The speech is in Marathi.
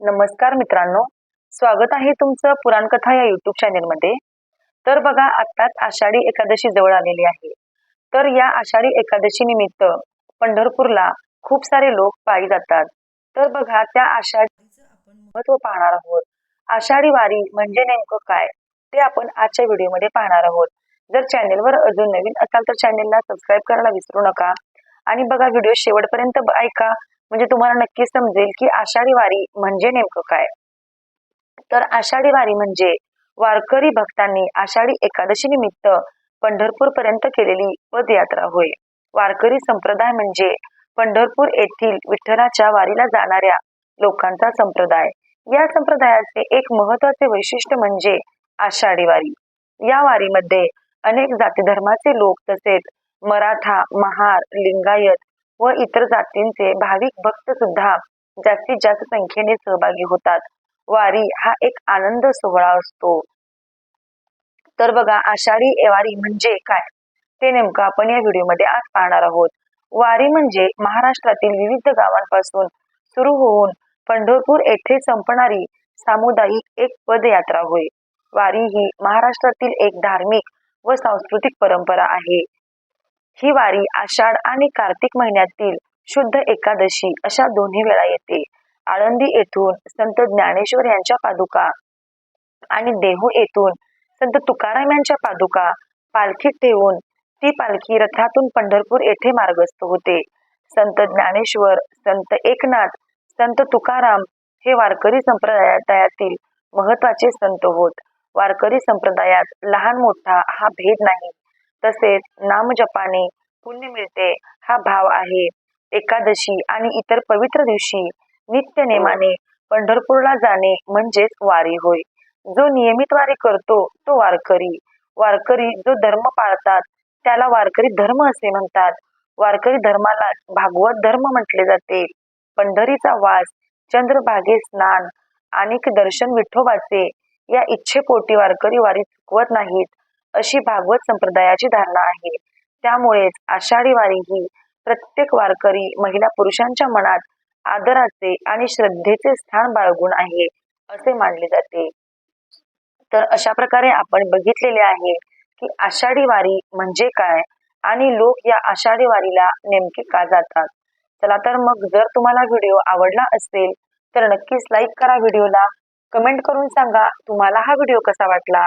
नमस्कार मित्रांनो स्वागत आहे तुमचं पुराणकथा या युट्यूब चॅनेलमध्ये तर बघा आत्ताच आषाढी एकादशी जवळ आलेली आहे. तर या आषाढी एकादशी निमित्त पंढरपूरला खूप सारे लोक पायी जातात. तर बघा त्या आषाढीचं आपण महत्त्व पाहणार आहोत. आषाढी वारी म्हणजे नेमकं काय ते आपण आजच्या व्हिडिओमध्ये पाहणार आहोत. जर चॅनेलवर अजून नवीन असाल तर चॅनेलला सबस्क्राईब करायला विसरू नका. आणि बघा व्हिडिओ शेवटपर्यंत ऐका. म्हणजे तुम्हाला नक्की समजेल की आषाढी वारी म्हणजे नेमकं काय? तर आषाढी वारी म्हणजे वारकरी भक्तांनी आषाढी एकादशी निमित्त पंढरपूर पर्यंत केलेली पदयात्रा होय. वारकरी संप्रदाय म्हणजे पंढरपूर येथील विठ्ठलाच्या वारीला जाणाऱ्या लोकांचा संप्रदाय. या संप्रदायाचे एक महत्त्वाचे वैशिष्ट्य म्हणजे आषाढी वारी. या वारीमध्ये अनेक जाती धर्माचे लोक तसेच मराठा महार लिंगायत व इतर जातींचे भाविक भक्त सुद्धा जास्तीत जास्त संख्येने सहभागी होतात. वारी हा एक आनंद सोहळा असतो. तर बघा आषाढी वारी म्हणजे काय? ते नेमकं आपण या व्हिडिओमध्ये आज पाहणार आहोत. वारी म्हणजे महाराष्ट्रातील विविध गावांपासून सुरू होऊन पंढरपूर येथे संपणारी सामुदायिक एक पदयात्रा होय. वारी ही महाराष्ट्रातील एक धार्मिक व सांस्कृतिक परंपरा आहे. ही वारी आषाढ आणि कार्तिक महिन्यातील शुद्ध एकादशी अशा दोन्ही वेळा येते. आळंदी येथून संत ज्ञानेश्वर यांच्या पादुका आणि देहू येथून संत तुकाराम यांच्या पादुका पालखीत ठेवून ती पालखी रथातून पंढरपूर येथे मार्गस्थ होते. संत ज्ञानेश्वर संत एकनाथ संत तुकाराम हे वारकरी संप्रदायातील महत्त्वाचे संत होत. वारकरी संप्रदायात लहान मोठा हा भेद नाही. तसेच नामजपाने पुण्य मिळते हा भाव आहे. एकादशी आणि इतर पवित्र दिवशी नित्य नेमाने पंढरपूरला जाणे म्हणजेच वारी होय. जो नियमित वारी करतो तो वारकरी. वारकरी जो धर्म पाळतात त्याला वारकरी धर्म असे म्हणतात. वारकरी धर्माला भागवत धर्म म्हटले जाते. पंढरीचा वास चंद्रभागे स्नान आणि दर्शन विठोबाचे या इच्छेपोटी वारकरी वारी चुकवत नाहीत. अशी भागवत संप्रदायाची धारणा आहे. त्यामुळेच आषाढी वारी ही प्रत्येक वारकरी महिला पुरुषांच्या मनात आदराचे आणि श्रद्धेचे स्थान बाळगून आहे असे मानले जाते. तर अशा प्रकारे आपण बघितलेले आहे की आषाढी वारी म्हणजे काय आणि लोक या आषाढी वारीला नेमके का जातात. चला तर मग जर तुम्हाला व्हिडिओ आवडला असेल तर नक्कीच लाईक करा व्हिडिओला. कमेंट करून सांगा तुम्हाला हा व्हिडिओ कसा वाटला?